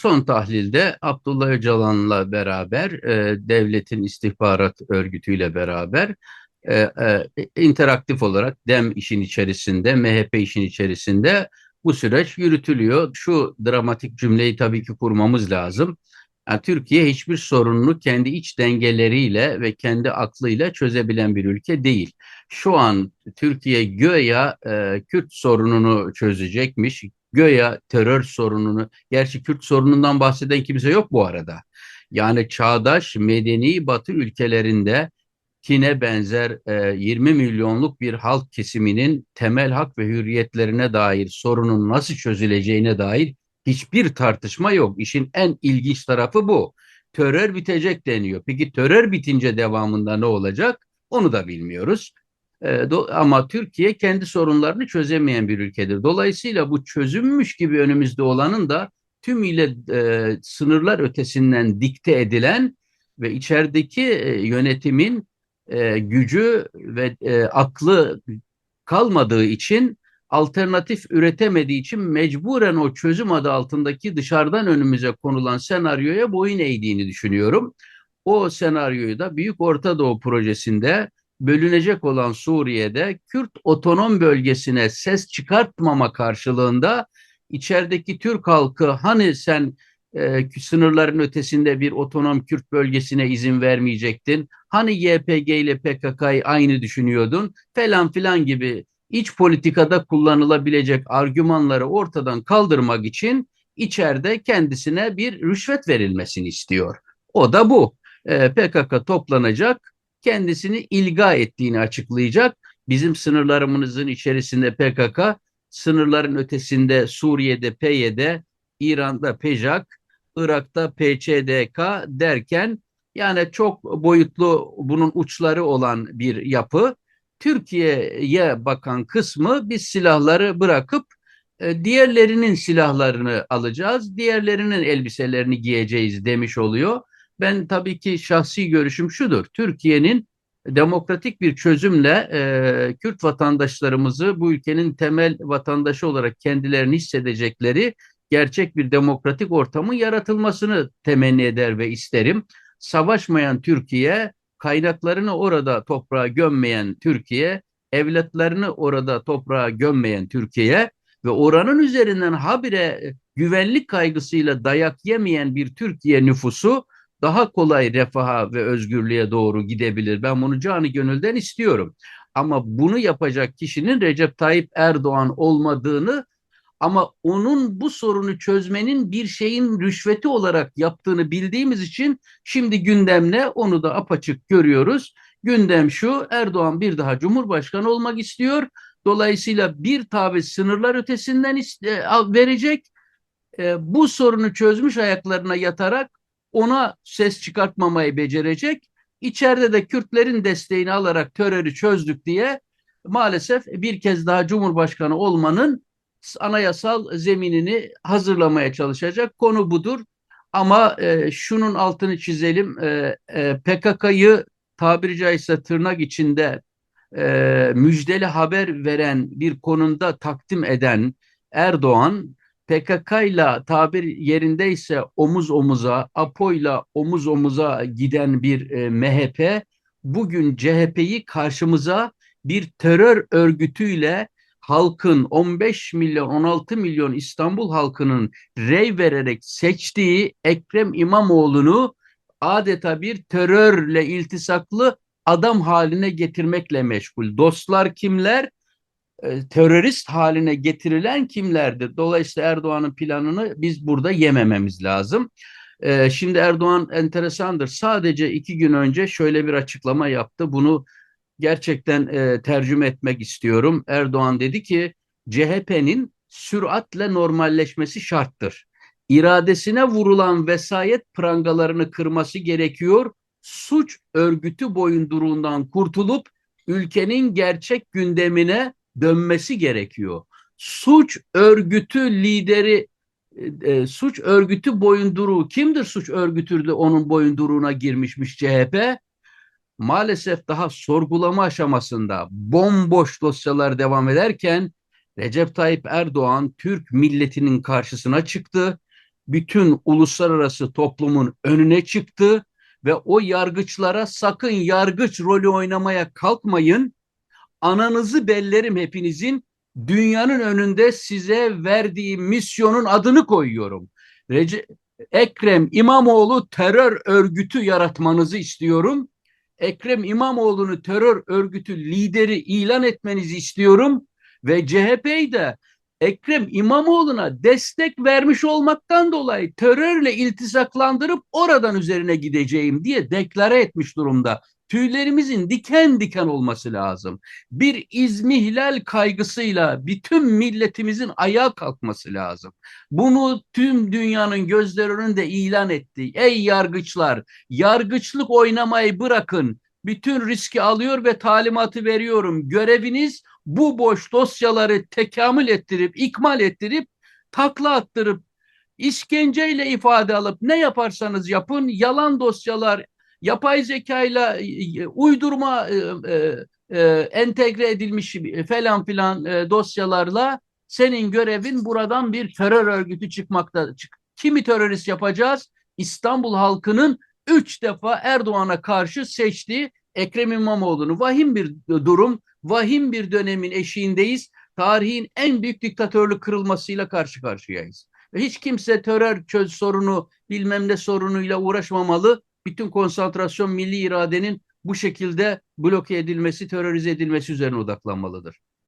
Son tahlilde Abdullah Öcalan'la beraber, e, devletin istihbarat örgütüyle beraber e, e, interaktif olarak DEM işin içerisinde, MHP işin içerisinde bu süreç yürütülüyor. Şu dramatik cümleyi tabii ki kurmamız lazım. Yani Türkiye hiçbir sorununu kendi iç dengeleriyle ve kendi aklıyla çözebilen bir ülke değil. Şu an Türkiye göya e, Kürt sorununu çözecekmiş, göya terör sorununu, gerçi Kürt sorunundan bahseden kimse yok bu arada. Yani çağdaş medeni batı ülkelerinde Çin'e benzer e, 20 milyonluk bir halk kesiminin temel hak ve hürriyetlerine dair sorunun nasıl çözüleceğine dair hiçbir tartışma yok. İşin en ilginç tarafı bu. Terör bitecek deniyor. Peki terör bitince devamında ne olacak? Onu da bilmiyoruz. E, ama Türkiye kendi sorunlarını çözemeyen bir ülkedir. Dolayısıyla bu çözülmüş gibi önümüzde olanın da tümüyle e, sınırlar ötesinden dikte edilen ve içerideki e, yönetimin e, gücü ve e, aklı kalmadığı için alternatif üretemediği için mecburen o çözüm adı altındaki dışarıdan önümüze konulan senaryoya boyun eğdiğini düşünüyorum. O senaryoyu da Büyük Orta Doğu projesinde bölünecek olan Suriye'de Kürt otonom bölgesine ses çıkartmama karşılığında içerideki Türk halkı hani sen e, sınırların ötesinde bir otonom Kürt bölgesine izin vermeyecektin. Hani YPG ile PKK'yı aynı düşünüyordun falan filan gibi iç politikada kullanılabilecek argümanları ortadan kaldırmak için içeride kendisine bir rüşvet verilmesini istiyor. O da bu. E, PKK toplanacak, kendisini ilga ettiğini açıklayacak. Bizim sınırlarımızın içerisinde PKK, sınırların ötesinde Suriye'de PYD, İran'da PEJAK, Irak'ta PÇDK derken yani çok boyutlu bunun uçları olan bir yapı. Türkiye'ye bakan kısmı biz silahları bırakıp e, diğerlerinin silahlarını alacağız, diğerlerinin elbiselerini giyeceğiz demiş oluyor. Ben tabii ki şahsi görüşüm şudur. Türkiye'nin demokratik bir çözümle e, Kürt vatandaşlarımızı bu ülkenin temel vatandaşı olarak kendilerini hissedecekleri gerçek bir demokratik ortamın yaratılmasını temenni eder ve isterim. Savaşmayan Türkiye, kaynaklarını orada toprağa gömmeyen Türkiye, evlatlarını orada toprağa gömmeyen Türkiye ve oranın üzerinden habire güvenlik kaygısıyla dayak yemeyen bir Türkiye nüfusu daha kolay refaha ve özgürlüğe doğru gidebilir. Ben bunu canı gönülden istiyorum. Ama bunu yapacak kişinin Recep Tayyip Erdoğan olmadığını ama onun bu sorunu çözmenin bir şeyin rüşveti olarak yaptığını bildiğimiz için şimdi gündemle onu da apaçık görüyoruz. Gündem şu Erdoğan bir daha Cumhurbaşkanı olmak istiyor. Dolayısıyla bir tabi sınırlar ötesinden iste, verecek. E, bu sorunu çözmüş ayaklarına yatarak ona ses çıkartmamayı becerecek. İçeride de Kürtlerin desteğini alarak terörü çözdük diye maalesef bir kez daha Cumhurbaşkanı olmanın anayasal zeminini hazırlamaya çalışacak. Konu budur. Ama e, şunun altını çizelim. E, e, PKK'yı tabiri caizse tırnak içinde e, müjdeli haber veren bir konumda takdim eden Erdoğan PKK ile tabir yerindeyse omuz omuza, APO ile omuz omuza giden bir e, MHP bugün CHP'yi karşımıza bir terör örgütüyle halkın 15 milyon 16 milyon İstanbul halkının rey vererek seçtiği Ekrem İmamoğlu'nu adeta bir terörle iltisaklı adam haline getirmekle meşgul. Dostlar kimler? E, terörist haline getirilen kimlerdir? Dolayısıyla Erdoğan'ın planını biz burada yemememiz lazım. E, şimdi Erdoğan enteresandır. Sadece iki gün önce şöyle bir açıklama yaptı. Bunu gerçekten e, tercüme etmek istiyorum. Erdoğan dedi ki CHP'nin süratle normalleşmesi şarttır. İradesine vurulan vesayet prangalarını kırması gerekiyor. Suç örgütü boyunduruğundan kurtulup ülkenin gerçek gündemine dönmesi gerekiyor. Suç örgütü lideri e, e suç örgütü boyunduruğu kimdir suç örgütü onun boyunduruğuna girmişmiş CHP? maalesef daha sorgulama aşamasında bomboş dosyalar devam ederken Recep Tayyip Erdoğan Türk milletinin karşısına çıktı. bütün uluslararası toplumun önüne çıktı ve o yargıçlara sakın yargıç rolü oynamaya kalkmayın. Ananızı bellerim hepinizin. Dünyanın önünde size verdiği misyonun adını koyuyorum. Rece Ekrem İmamoğlu terör örgütü yaratmanızı istiyorum. Ekrem İmamoğlu'nu terör örgütü lideri ilan etmenizi istiyorum ve CHP'yi de Ekrem İmamoğlu'na destek vermiş olmaktan dolayı terörle iltisaklandırıp oradan üzerine gideceğim diye deklare etmiş durumda. Tüylerimizin diken diken olması lazım. Bir izmihlal kaygısıyla bütün milletimizin ayağa kalkması lazım. Bunu tüm dünyanın gözleri önünde ilan etti. Ey yargıçlar, yargıçlık oynamayı bırakın. Bütün riski alıyor ve talimatı veriyorum. Göreviniz bu boş dosyaları tekamül ettirip, ikmal ettirip, takla attırıp, işkenceyle ifade alıp ne yaparsanız yapın, yalan dosyalar, yapay zekayla uydurma e, e, entegre edilmiş falan filan e, dosyalarla senin görevin buradan bir terör örgütü çıkmakta. Kimi terörist yapacağız? İstanbul halkının üç defa Erdoğan'a karşı seçtiği Ekrem İmamoğlu'nu. Vahim bir durum, vahim bir dönemin eşiğindeyiz. Tarihin en büyük diktatörlük kırılmasıyla karşı karşıyayız. Hiç kimse terör çöz sorunu, bilmem ne sorunuyla uğraşmamalı. Bütün konsantrasyon milli iradenin bu şekilde bloke edilmesi, terörize edilmesi üzerine odaklanmalıdır.